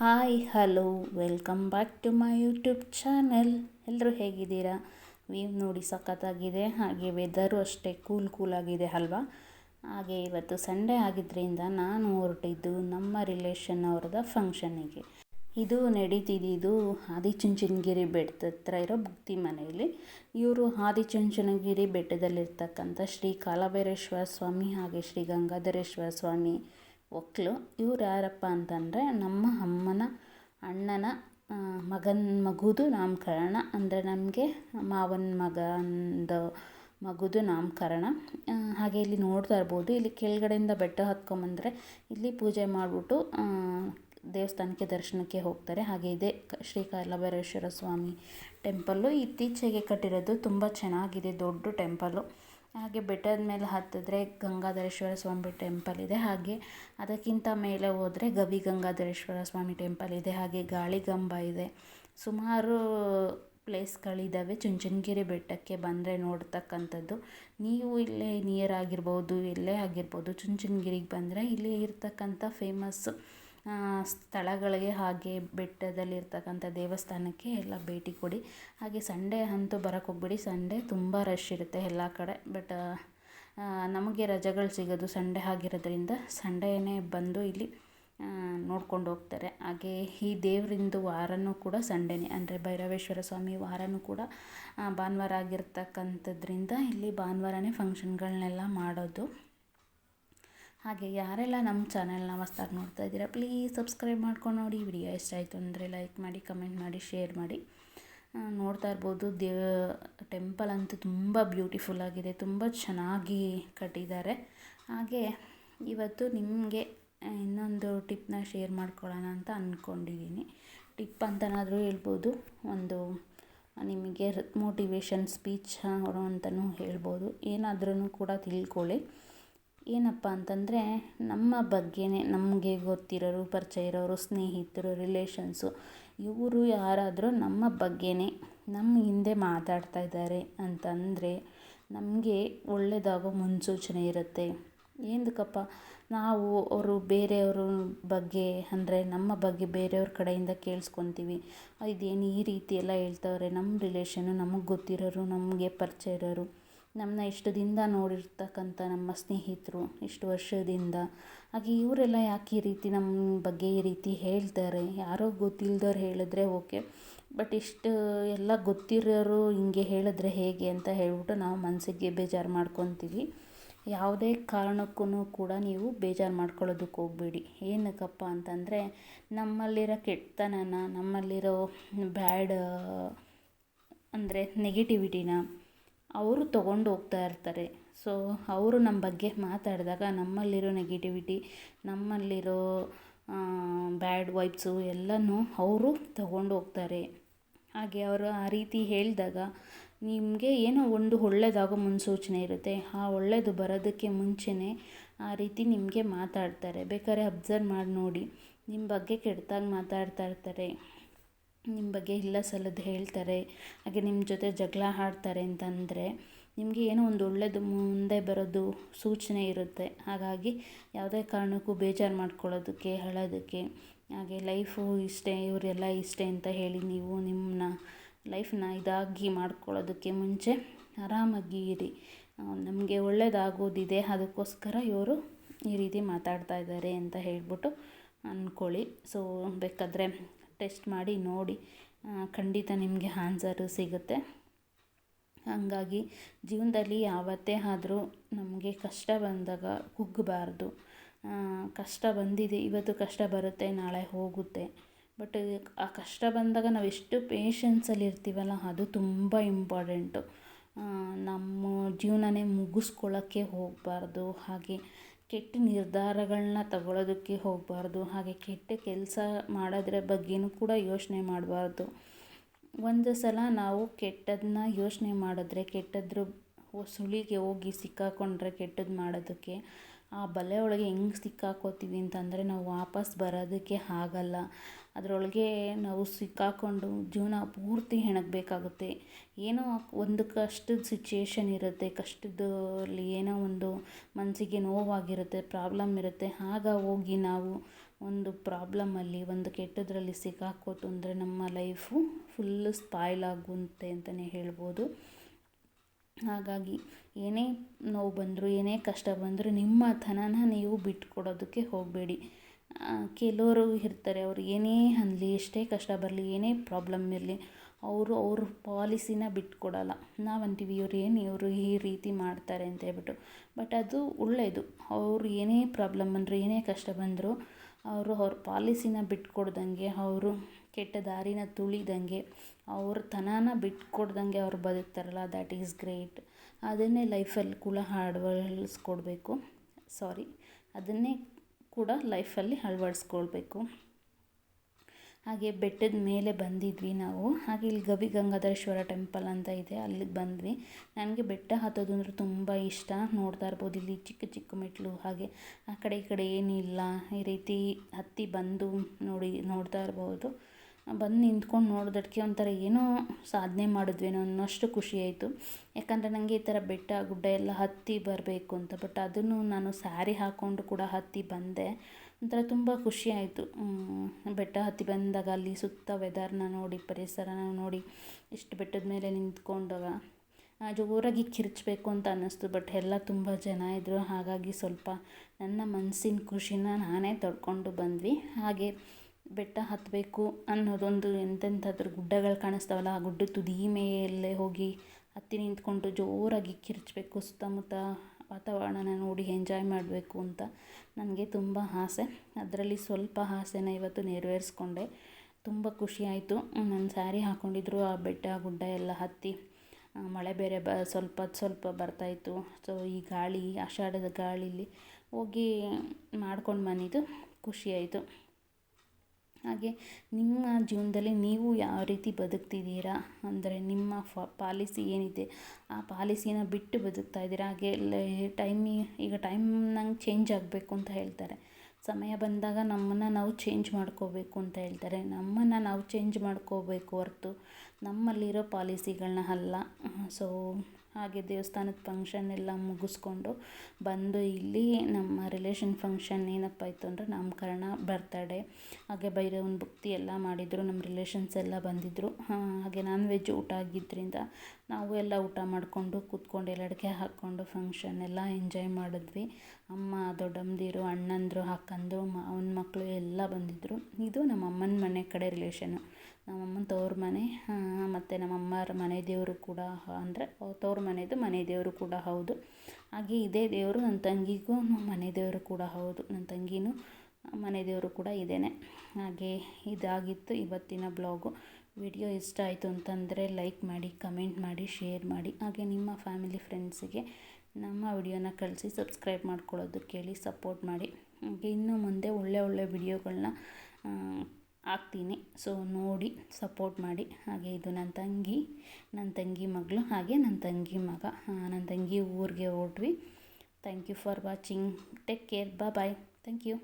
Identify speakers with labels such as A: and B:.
A: Hi, hello, welcome back to my YouTube channel. ಎಲ್ಲರೂ ಹೇಗಿದ್ದೀರಾ? View ನೋಡಿ ಸಖತ್ತಾಗಿದೆ. ಹಾಗೆ ವೆದರು ಅಷ್ಟೇ ಕೂಲ್ ಕೂಲಾಗಿದೆ ಅಲ್ವಾ? ಹಾಗೆ ಇವತ್ತು ಸಂಡೇ ಆಗಿದ್ದರಿಂದ ನಾನು ಹೊರಟಿದ್ದು ನಮ್ಮ ರಿಲೇಷನ್ ಅವ್ರದ ಫಂಕ್ಷನಿಗೆ ಇದು ನಡೀತಿದ್ದು ಆದಿಚುಂಚನಗಿರಿ ಬೆಟ್ಟದ ಹತ್ರ ಇರೋ ಭಕ್ತಿ ಮನೆಯಲ್ಲಿ. ಇವರು ಆದಿಚುಂಚನಗಿರಿ ಬೆಟ್ಟದಲ್ಲಿರ್ತಕ್ಕಂಥ ಶ್ರೀ ಕಾಲಭೈರೇಶ್ವರ ಸ್ವಾಮಿ ಹಾಗೆ ಶ್ರೀ ಗಂಗಾಧರೇಶ್ವರ ಸ್ವಾಮಿ ಒಕ್ಕಲು ಇವ್ರು ಯಾರಪ್ಪ ಅಂತಂದರೆ ನಮ್ಮ ಅಮ್ಮನ, ಅಣ್ಣನ ಮಗನ ಮಗುದು ನಾಮಕರಣ. ಅಂದರೆ ನಮಗೆ ಮಾವನ ಮಗಂದು ಮಗುದು ನಾಮಕರಣ. ಹಾಗೆ ಇಲ್ಲಿ ನೋಡ್ತಾ ಇರ್ಬೋದು. ಇಲ್ಲಿ ಕೆಳಗಡೆಯಿಂದ ಬೆಟ್ಟ ಹತ್ಕೊಂಬಂದರೆ ಇಲ್ಲಿ ಪೂಜೆ ಮಾಡಿಬಿಟ್ಟು ದೇವಸ್ಥಾನಕ್ಕೆ ದರ್ಶನಕ್ಕೆ ಹೋಗ್ತಾರೆ. ಹಾಗೆ ಇದೆ ಶ್ರೀ ಕಾಲಭೈರೇಶ್ವರ ಸ್ವಾಮಿ ಟೆಂಪಲ್ಲು. ಇತ್ತೀಚೆಗೆ ಕಟ್ಟಿರೋದು ತುಂಬ ಚೆನ್ನಾಗಿದೆ, ದೊಡ್ಡ ಟೆಂಪಲ್ಲು. ಹಾಗೆ ಬೆಟ್ಟದ ಮೇಲೆ ಹತ್ತಿದ್ರೆ ಗಂಗಾಧರೇಶ್ವರ ಸ್ವಾಮಿ ಟೆಂಪಲ್ ಇದೆ, ಹಾಗೆ ಅದಕ್ಕಿಂತ ಮೇಲೆ ಹೋದರೆ ಗವಿ ಗಂಗಾಧರೇಶ್ವರ ಸ್ವಾಮಿ ಟೆಂಪಲ್ ಇದೆ, ಹಾಗೆ ಗಾಳಿಗಂಬ ಇದೆ. ಸುಮಾರು ಪ್ಲೇಸ್ಗಳಿದ್ದಾವೆ ಚುಂಚನಗಿರಿ ಬೆಟ್ಟಕ್ಕೆ ಬಂದರೆ ನೋಡ್ತಕ್ಕಂಥದ್ದು. ನೀವು ಇಲ್ಲೇ ನಿಯರ್ ಆಗಿರ್ಬೋದು, ಇಲ್ಲೇ ಆಗಿರ್ಬೋದು, ಚುಂಚನಗಿರಿಗೆ ಬಂದರೆ ಇಲ್ಲಿ ಇರ್ತಕ್ಕಂಥ ಫೇಮಸ್ಸು ಸ್ಥಳಗಳಿಗೆ ಹಾಗೆ ಬೆಟ್ಟದಲ್ಲಿರ್ತಕ್ಕಂಥ ದೇವಸ್ಥಾನಕ್ಕೆ ಎಲ್ಲ ಭೇಟಿ ಕೊಡಿ. ಹಾಗೆ ಸಂಡೇ ಅಂತೂ ಬರೋಕ್ಕೆ ಹೋಗ್ಬೇಡಿ. ಸಂಡೇ ತುಂಬ ರಶ್ ಇರುತ್ತೆ ಎಲ್ಲ ಕಡೆ. ಬಟ್ ನಮಗೆ ರಜೆಗಳು ಸಿಗೋದು ಸಂಡೇ ಆಗಿರೋದ್ರಿಂದ ಸಂಡೇನೇ ಬಂದು ಇಲ್ಲಿ ನೋಡ್ಕೊಂಡು ಹೋಗ್ತಾರೆ. ಹಾಗೆ ಈ ದೇವರಿಂದು ವಾರನೂ ಕೂಡ ಸಂಡೇನೇ. ಅಂದರೆ ಭೈರವೇಶ್ವರ ಸ್ವಾಮಿ ವಾರನೂ ಕೂಡ ಭಾನುವಾರ ಆಗಿರ್ತಕ್ಕಂಥದ್ರಿಂದ ಇಲ್ಲಿ ಭಾನುವಾರನೇ ಫಂಕ್ಷನ್ಗಳನ್ನೆಲ್ಲ ಮಾಡೋದು. ಹಾಗೆ ಯಾರೆಲ್ಲ ನಮ್ಮ ಚಾನೆಲ್ನ ಹೊಸ್ದಾಗಿ ನೋಡ್ತಾ ಇದ್ದೀರಾ ಪ್ಲೀಸ್ ಸಬ್ಸ್ಕ್ರೈಬ್ ಮಾಡ್ಕೊಂಡು ನೋಡಿ. ವಿಡಿಯೋ ಇಷ್ಟ ಆಯಿತು ಅಂದರೆ ಲೈಕ್ ಮಾಡಿ ಕಮೆಂಟ್ ಮಾಡಿ ಶೇರ್ ಮಾಡಿ. ನೋಡ್ತಾ ಇರ್ಬೋದು ದೇ ಟೆಂಪಲ್ ಅಂತೂ ತುಂಬ ಬ್ಯೂಟಿಫುಲ್ ಆಗಿದೆ, ತುಂಬ ಚೆನ್ನಾಗಿ ಕಟ್ಟಿದ್ದಾರೆ. ಹಾಗೆ ಇವತ್ತು ನಿಮಗೆ ಇನ್ನೊಂದು ಟಿಪ್ನ ಶೇರ್ ಮಾಡ್ಕೊಳ್ಳೋಣ ಅಂತ ಅಂದ್ಕೊಂಡಿದ್ದೀನಿ ಟಿಪ್ ಅಂತನಾದರೂ ಹೇಳ್ಬೋದು, ಒಂದು ನಿಮಗೆ ಮೋಟಿವೇಶನ್ ಸ್ಪೀಚ್ ಅಂತಲೂ ಹೇಳ್ಬೋದು. ಏನಾದ್ರೂ ಕೂಡ ತಿಳ್ಕೊಳ್ಳಿ. ಏನಪ್ಪ ಅಂತಂದರೆ ನಮ್ಮ ಬಗ್ಗೆನೇ ನಮಗೆ ಗೊತ್ತಿರೋರು, ಪರಿಚಯ ಇರೋರು, ಸ್ನೇಹಿತರು ರಿಲೇಷನ್ಸು ಇವರು ಯಾರಾದರೂ ನಮ್ಮ ಬಗ್ಗೆನೇ ನಮ್ಮ ಹಿಂದೆ ಮಾತಾಡ್ತಾ ಇದ್ದಾರೆ ಅಂತಂದರೆ ನಮಗೆ ಒಳ್ಳೆಯದಾಗೋ ಮುನ್ಸೂಚನೆ ಇರುತ್ತೆ. ಏನಕ್ಕಪ್ಪ ನಾವು ಅವರು ಬೇರೆಯವ್ರ ಬಗ್ಗೆ ಅಂದರೆ ನಮ್ಮ ಬಗ್ಗೆ ಬೇರೆಯವ್ರ ಕಡೆಯಿಂದ ಕೇಳಿಸ್ಕೊತೀವಿ. ಇದೇನು ಈ ರೀತಿ ಎಲ್ಲ ಹೇಳ್ತವ್ರೆ? ನಮ್ಮ ರಿಲೇಷನ್ನು ನಮಗೆ ಗೊತ್ತಿರೋರು, ನಮಗೆ ಪರಿಚಯ ಇರೋರು. ನಮ್ಮನ್ನ ಇಷ್ಟು ದಿನದ ನೋಡಿರ್ತಕ್ಕಂಥ ನಮ್ಮ ಸ್ನೇಹಿತರು ಇಷ್ಟು ವರ್ಷದಿಂದ. ಹಾಗೆ ಇವರೆಲ್ಲ ಯಾಕೆ ಈ ರೀತಿ ನಮ್ಮ ಬಗ್ಗೆ ಈ ರೀತಿ ಹೇಳ್ತಾರೆ? ಯಾರೋ ಗೊತ್ತಿಲ್ದವ್ರು ಹೇಳಿದ್ರೆ ಓಕೆ. ಬಟ್ ಇಷ್ಟು ಎಲ್ಲ ಗೊತ್ತಿರೋರು ಹಿಂಗೆ ಹೇಳಿದ್ರೆ ಹೇಗೆ ಅಂತ ಹೇಳ್ಬಿಟ್ಟು ನಾವು ಮನಸ್ಸಿಗೆ ಬೇಜಾರು ಮಾಡ್ಕೊತೀವಿ. ಯಾವುದೇ ಕಾರಣಕ್ಕೂ ಕೂಡ ನೀವು ಬೇಜಾರು ಮಾಡ್ಕೊಳ್ಳೋದಕ್ಕೆ ಹೋಗಬೇಡಿ. ಏನಕ್ಕಪ್ಪ ಅಂತಂದರೆ ನಮ್ಮಲ್ಲಿರೋ ಕೆಟ್ಟತನನ, ನಮ್ಮಲ್ಲಿರೋ ಬ್ಯಾಡ್, ಅಂದರೆ ನೆಗೆಟಿವಿಟಿನ ಅವರು ತಗೊಂಡು ಹೋಗ್ತಾ ಇರ್ತಾರೆ. ಸೊ ಅವರು ನಮ್ಮ ಬಗ್ಗೆ ಮಾತಾಡಿದಾಗ ನಮ್ಮಲ್ಲಿರೋ ನೆಗೆಟಿವಿಟಿ ನಮ್ಮಲ್ಲಿರೋ ಬ್ಯಾಡ್ ವೈಬ್ಸು ಎಲ್ಲನೂ ಅವರು ತಗೊಂಡು ಹೋಗ್ತಾರೆ. ಹಾಗೆ ಅವರು ಆ ರೀತಿ ಹೇಳಿದಾಗ ನಿಮಗೆ ಏನೋ ಒಂದು ಒಳ್ಳೆಯದಾಗೋ ಮುನ್ಸೂಚನೆ ಇರುತ್ತೆ. ಆ ಒಳ್ಳೆಯದು ಬರೋದಕ್ಕೆ ಮುಂಚೆನೇ ಆ ರೀತಿ ನಿಮಗೆ ಮಾತಾಡ್ತಾರೆ. ಬೇಕಾದ್ರೆ ಅಬ್ಸರ್ವ್ ಮಾಡಿ ನೋಡಿ. ನಿಮ್ಮ ಬಗ್ಗೆ ಕೆಡ್ತಾಗಿ ಮಾತಾಡ್ತಾ ಇರ್ತಾರೆ. ನಿಮ್ಮ ಬಗ್ಗೆ ಇಲ್ಲ ಸಲ್ಲದು ಹೇಳ್ತಾರೆ. ಹಾಗೆ ನಿಮ್ಮ ಜೊತೆ ಜಗಳ ಹಾಡ್ತಾರೆ ಅಂತಂದರೆ ನಿಮಗೆ ಏನೋ ಒಂದು ಒಳ್ಳೆಯದು ಮುಂದೆ ಬರೋದು ಸೂಚನೆ ಇರುತ್ತೆ. ಹಾಗಾಗಿ ಯಾವುದೇ ಕಾರಣಕ್ಕೂ ಬೇಜಾರು ಮಾಡ್ಕೊಳ್ಳೋದಕ್ಕೆ, ಅಳೋದಕ್ಕೆ. ಹಾಗೆ ಲೈಫು ಇಷ್ಟೇ, ಇವರೆಲ್ಲ ಇಷ್ಟೇ ಅಂತ ಹೇಳಿ ನೀವು ನಿಮ್ಮನ್ನ ಲೈಫನ್ನ ಇದಾಗಿ ಮಾಡ್ಕೊಳ್ಳೋದಕ್ಕೆ ಮುಂಚೆ ಆರಾಮಾಗಿ ಇರಿ. ನಮಗೆ ಒಳ್ಳೆಯದಾಗೋದಿದೆ ಅದಕ್ಕೋಸ್ಕರ ಇವರು ಈ ರೀತಿ ಮಾತಾಡ್ತಾ ಇದ್ದಾರೆ ಅಂತ ಹೇಳಿಬಿಟ್ಟು ಅಂದ್ಕೊಳ್ಳಿ ಸೊ ಬೇಕಾದರೆ ಟೆಸ್ಟ್ ಮಾಡಿ ನೋಡಿ ಖಂಡಿತ ನಿಮಗೆ ಆನ್ಸರು ಸಿಗುತ್ತೆ. ಹಾಗಾಗಿ ಜೀವನದಲ್ಲಿ ಯಾವತ್ತೇ ಆದರೂ ನಮಗೆ ಕಷ್ಟ ಬಂದಾಗ ಕುಗ್ಗಬಾರ್ದು. ಕಷ್ಟ ಬಂದಿದೆ, ಇವತ್ತು ಕಷ್ಟ ಬರುತ್ತೆ, ನಾಳೆ ಹೋಗುತ್ತೆ. ಬಟ್ ಆ ಕಷ್ಟ ಬಂದಾಗ ನಾವು ಎಷ್ಟು ಪೇಷನ್ಸಲ್ಲಿ ಇರ್ತೀವಲ್ಲ, ಅದು ತುಂಬ ಇಂಪಾರ್ಟೆಂಟು ನಮ್ಮ ಜೀವನನೇ ಮುಗಿಸ್ಕೊಳ್ಳೋಕ್ಕೆ ಹೋಗಬಾರ್ದು. ಹಾಗೆ ಕೆಟ್ಟ ನಿರ್ಧಾರಗಳನ್ನ ತಗೊಳ್ಳೋದಕ್ಕೆ ಹೋಗಬಾರ್ದು, ಹಾಗೆ ಕೆಟ್ಟ ಕೆಲಸ ಮಾಡೋದ್ರ ಬಗ್ಗೆಯೂ ಕೂಡ ಯೋಚನೆ ಮಾಡಬಾರ್ದು. ಒಂದು ಸಲ ನಾವು ಕೆಟ್ಟದನ್ನ ಯೋಚನೆ ಮಾಡಿದ್ರೆ, ಕೆಟ್ಟದ್ರ ಸುಳಿಗೆ ಹೋಗಿ ಸಿಕ್ಕಾಕೊಂಡ್ರೆ ಕೆಟ್ಟದ್ದು ಮಾಡೋದಕ್ಕೆ ಆ ಬಲೆ ಒಳಗೆ ಹೆಂಗೆ ಸಿಕ್ಕಾಕೋತೀವಿ ಅಂತಂದರೆ ನಾವು ವಾಪಸ್ ಬರೋದಕ್ಕೆ ಆಗಲ್ಲ. ಅದರೊಳಗೆ ನಾವು ಸಿಕ್ಕಾಕೊಂಡು ಜೀವನ ಪೂರ್ತಿ ಹೆಣಗಬೇಕಾಗುತ್ತೆ. ಏನೋ ಒಂದು ಕಷ್ಟದ ಸಿಚುಯೇಷನ್ ಇರುತ್ತೆ, ಕಷ್ಟದಲ್ಲಿ ಏನೋ ಒಂದು ಮನಸ್ಸಿಗೆ ನೋವಾಗಿರುತ್ತೆ ಪ್ರಾಬ್ಲಮ್ ಇರುತ್ತೆ. ಆಗ ಹೋಗಿ ನಾವು ಒಂದು ಪ್ರಾಬ್ಲಮಲ್ಲಿ ಒಂದು ಕೆಟ್ಟದ್ರಲ್ಲಿ ಸಿಕ್ಕಾಕೋತು ಅಂದರೆ ನಮ್ಮ ಲೈಫು ಫುಲ್ಲು ಸ್ಪಾಯ್ಲ್ ಆಗುತ್ತೆ ಅಂತಲೇ ಹೇಳ್ಬೋದು. ಹಾಗಾಗಿ ಏನೇ ನೋವು ಬಂದರೂ, ಏನೇ ಕಷ್ಟ ಬಂದರೂ ನಿಮ್ಮ ತನನ ನೀವು ಬಿಟ್ಕೊಡೋದಕ್ಕೆ ಹೋಗಬೇಡಿ. ಕೆಲವರು ಇರ್ತಾರೆ, ಅವ್ರು ಏನೇ ಅನ್ನಲಿ ಎಷ್ಟೇ ಕಷ್ಟ ಬರಲಿ, ಏನೇ ಪ್ರಾಬ್ಲಮ್ ಇರಲಿ, ಅವರು ಅವ್ರ ಪಾಲಿಸಿನ ಬಿಟ್ಕೊಡಲ್ಲ ನಾವು ಅಂತೀವಿ ಇವ್ರು ಏನು, ಇವರು ಈ ರೀತಿ ಮಾಡ್ತಾರೆ ಅಂತ ಹೇಳ್ಬಿಟ್ಟು. ಬಟ್ ಅದು ಒಳ್ಳೆಯದು ಅವರು ಏನೇ ಪ್ರಾಬ್ಲಮ್ ಬಂದರೂ, ಏನೇ ಕಷ್ಟ ಬಂದರೂ, ಅವರು ಅವ್ರ ಪಾಲಿಸಿನ ಬಿಟ್ಕೊಡ್ದಂಗೆ ಅವರು ಕೆಟ್ಟ ದಾರಿನ ತುಳಿದಂಗೆ ಅವ್ರ ತನನ ಬಿಟ್ಕೊಡ್ದಂಗೆ ಅವ್ರು ಬದುಕ್ತಾರಲ್ಲ ದ್ಯಾಟ್ ಈಸ್ ಗ್ರೇಟ್ ಅದನ್ನೇ ಲೈಫಲ್ಲಿ ಕೂಡ ಅಳವಡಿಸ್ಕೊಡ್ಬೇಕು. ಸಾರಿ ಅದನ್ನೇ ಕೂಡ ಲೈಫಲ್ಲಿ ಅಳವಡಿಸ್ಕೊಳ್ಬೇಕು. ಹಾಗೆ ಬೆಟ್ಟದ ಮೇಲೆ ಬಂದಿದ್ವಿ ನಾವು. ಹಾಗೆ ಇಲ್ಲಿ ಗವಿ ಗಂಗಾಧರೇಶ್ವರ ಟೆಂಪಲ್ ಅಂತ ಇದೆ, ಅಲ್ಲಿಗೆ ಬಂದ್ವಿ. ನನಗೆ ಬೆಟ್ಟ ಹತ್ತೋದು ಅಂದರೆ ತುಂಬ ಇಷ್ಟ. ನೋಡ್ತಾ ಇರ್ಬೋದು, ಇಲ್ಲಿ ಚಿಕ್ಕ ಚಿಕ್ಕ ಮೆಟ್ಲು, ಹಾಗೆ ಆ ಕಡೆ ಈ ಕಡೆ ಏನಿಲ್ಲ. ಈ ರೀತಿ ಹತ್ತಿ ಬಂದು ನೋಡಿ, ನೋಡ್ತಾ ಇರ್ಬೋದು. ಬಂದು ನಿಂತ್ಕೊಂಡು ನೋಡಿದಕ್ಕೆ ಒಂಥರ ಏನೋ ಸಾಧನೆ ಮಾಡಿದ್ವೇನೋ ಅನ್ನೋಷ್ಟು ಖುಷಿ ಆಯಿತು. ಯಾಕಂದರೆ ನನಗೆ ಈ ಥರ ಬೆಟ್ಟ, ಗುಡ್ಡ ಎಲ್ಲ ಹತ್ತಿ ಬರಬೇಕು ಅಂತ. ಬಟ್ ಅದನ್ನು ನಾನು ಸ್ಯಾರಿ ಹಾಕ್ಕೊಂಡು ಕೂಡ ಹತ್ತಿ ಬಂದೆ. ಒಂಥರ ತುಂಬ ಖುಷಿ ಆಯಿತು. ಬೆಟ್ಟ ಹತ್ತಿ ಬಂದಾಗ ಅಲ್ಲಿ ಸುತ್ತ ವೆದರ್ನ ನೋಡಿ, ಪರಿಸರನ ನೋಡಿ, ಇಷ್ಟು ಬೆಟ್ಟದ ಮೇಲೆ ನಿಂತ್ಕೊಂಡಾಗ ಜೋರಾಗಿ ಕಿರ್ಚಬೇಕು ಅಂತ ಅನ್ನಿಸ್ತು. ಬಟ್ ಎಲ್ಲ ತುಂಬ ಜನ ಇದ್ದರು ಹಾಗಾಗಿ ಸ್ವಲ್ಪ ನನ್ನ ಮನಸ್ಸಿನ ಖುಷಿನ ನಾನೇ ತೊಡ್ಕೊಂಡು ಬಂದ್ವಿ. ಹಾಗೆ ಬೆಟ್ಟ ಹತ್ತಬೇಕು ಅನ್ನೋದೊಂದು ಎಂತೆಂಥದ್ರು ಗುಡ್ಡಗಳು ಕಾಣಿಸ್ತಾವಲ್ಲ, ಆ ಗುಡ್ಡದ ತುದಿ ಮೇಲೆ ಹೋಗಿ ಹತ್ತಿ ನಿಂತ್ಕೊಂಡು ಜೋರಾಗಿ ಕಿರ್ಚಬೇಕು, ಸುತ್ತಮುತ್ತ ವಾತಾವರಣನ ನೋಡಿ ಎಂಜಾಯ್ ಮಾಡಬೇಕು ಅಂತ ನನಗೆ ತುಂಬ ಆಸೆ. ಅದರಲ್ಲಿ ಸ್ವಲ್ಪ ಆಸೆನ ಇವತ್ತು ನೆರವೇರಿಸ್ಕೊಂಡೆ. ತುಂಬ ಖುಷಿ ಆಯಿತು. ನನ್ನ ಸ್ಯಾರಿ ಹಾಕ್ಕೊಂಡಿದ್ರು ಆ ಬೆಟ್ಟ ಗುಡ್ಡ ಎಲ್ಲ ಹತ್ತಿ ಮಳೆ ಬೇರೆ ಬ, ಸ್ವಲ್ಪ ಸ್ವಲ್ಪ ಬರ್ತಾಯಿತ್ತು. ಸೊ ಈ ಗಾಳಿ, ಆಷಾಢದ ಗಾಳಿಲಿ ಹೋಗಿ ಮಾಡ್ಕೊಂಡು ಬಂದಿದ್ದು ಖುಷಿಯಾಯಿತು ಹಾಗೆ ನಿಮ್ಮ ಜೀವನದಲ್ಲಿ ನೀವು ಯಾವ ರೀತಿ ಬದುಕ್ತಿದ್ದೀರಾ? ಅಂದರೆ ನಿಮ್ಮ ಫ, ಪಾಲಿಸಿ ಏನಿದೆ? ಆ ಪಾಲಿಸಿನ ಬಿಟ್ಟು ಬದುಕ್ತಾ ಇದ್ದೀರಾ? ಹಾಗೆ ಟೈಮಿ ಈಗ ಟೈಮ್ ನಂಗೆ ಚೇಂಜ್ ಆಗಬೇಕು ಅಂತ ಹೇಳ್ತಾರೆ. ಸಮಯ ಬಂದಾಗ ನಮ್ಮನ್ನು ನಾವು ಚೇಂಜ್ ಮಾಡ್ಕೋಬೇಕು ಅಂತ ಹೇಳ್ತಾರೆ. ನಮ್ಮನ್ನು ನಾವು ಚೇಂಜ್ ಮಾಡ್ಕೋಬೇಕು ಹೊರ್ತು ನಮ್ಮಲ್ಲಿರೋ ಪಾಲಿಸಿಗಳನ್ನ ಅಲ್ಲ. ಸೊ ಹಾಗೆ ದೇವಸ್ಥಾನದ ಫಂಕ್ಷನ್ ಎಲ್ಲ ಮುಗಿಸ್ಕೊಂಡು ಬಂದು ಇಲ್ಲಿ ನಮ್ಮ ರಿಲೇಷನ್ ಫಂಕ್ಷನ್ ಏನಪ್ಪ ಇತ್ತು ಅಂದರೆ ನಾಮಕರಣ ಬರ್ತಡೇ ಹಾಗೆ ಭೈರವನ ಭಕ್ತಿ ಎಲ್ಲ ಮಾಡಿದರು, ನಮ್ಮ ರಿಲೇಷನ್ಸ್ ಎಲ್ಲ ಬಂದಿದ್ದರು ಹಾಗೆ ನಾನ್ ವೆಜ್ ಊಟ ಆಗಿದ್ದರಿಂದ ನಾವು ಎಲ್ಲ ಊಟ ಮಾಡಿಕೊಂಡು ಕೂತ್ಕೊಂಡು ಎಲ್ಲ ಅಡುಗೆ ಹಾಕ್ಕೊಂಡು ಫಂಕ್ಷನ್ ಎಲ್ಲ ಎಂಜಾಯ್ ಮಾಡಿದ್ವಿ. ಅಮ್ಮ, ದೊಡ್ಡಮ್ಮದಿರು, ಅಣ್ಣಂದಿರು, ಅಕ್ಕಂದ್ರು, ಮ, ಅವ್ನ ಮಕ್ಕಳು ಎಲ್ಲ ಬಂದಿದ್ದರು ಇದು ನಮ್ಮ ಅಮ್ಮನ ಮನೆ ಕಡೆ ರಿಲೇಷನ್ನು ನಮ್ಮಮ್ಮನ ತವ್ರ ಮನೆ ಮತ್ತು ನಮ್ಮ ಅಮ್ಮರ ಮನೆ ದೇವರು ಕೂಡ ಅಂದರೆ ತವ್ರ ಮನೆಯದು ಮನೆ ದೇವರು ಕೂಡ ಹೌದು. ಹಾಗೆ ಇದೇ ದೇವರು ನನ್ನ ತಂಗಿಗೂ ಮನೆ ದೇವರು ಕೂಡ ಹೌದು. ನನ್ನ ತಂಗಿನೂ ಮನೆ ದೇವರು ಕೂಡ ಇದೇನೆ. ಹಾಗೆ ಇದಾಗಿತ್ತು ಇವತ್ತಿನ ಬ್ಲಾಗು. ವಿಡಿಯೋ ಇಷ್ಟ ಆಯಿತು ಅಂತಂದರೆ ಲೈಕ್ ಮಾಡಿ, ಕಮೆಂಟ್ ಮಾಡಿ, ಶೇರ್ ಮಾಡಿ. ಹಾಗೆ ನಿಮ್ಮ ಫ್ಯಾಮಿಲಿ ಫ್ರೆಂಡ್ಸಿಗೆ ನಮ್ಮ ವಿಡಿಯೋನ ಕಳಿಸಿ ಸಬ್ಸ್ಕ್ರೈಬ್ ಮಾಡ್ಕೊಳ್ಳೋದು ಕೇಳಿ ಸಪೋರ್ಟ್ ಮಾಡಿ. ಹಾಗೆ ಇನ್ನು ಮುಂದೆ ಒಳ್ಳೆ ಒಳ್ಳೆ ವಿಡಿಯೋಗಳನ್ನ ಹಾಕ್ತೀನಿ. ಸೊ ನೋಡಿ, ಸಪೋರ್ಟ್ ಮಾಡಿ. ಹಾಗೆ ಇದು ನನ್ನ ತಂಗಿ ನನ್ನ ತಂಗಿ ಮಗಳು, ಹಾಗೆ ನನ್ನ ತಂಗಿ ಮಗ ನನ್ನ ತಂಗಿ ಊರಿಗೆ ಹೊರಟ್ವಿ thank you for watching take care ಬಾ ಬಾಯ್ ಥ್ಯಾಂಕ್ ಯು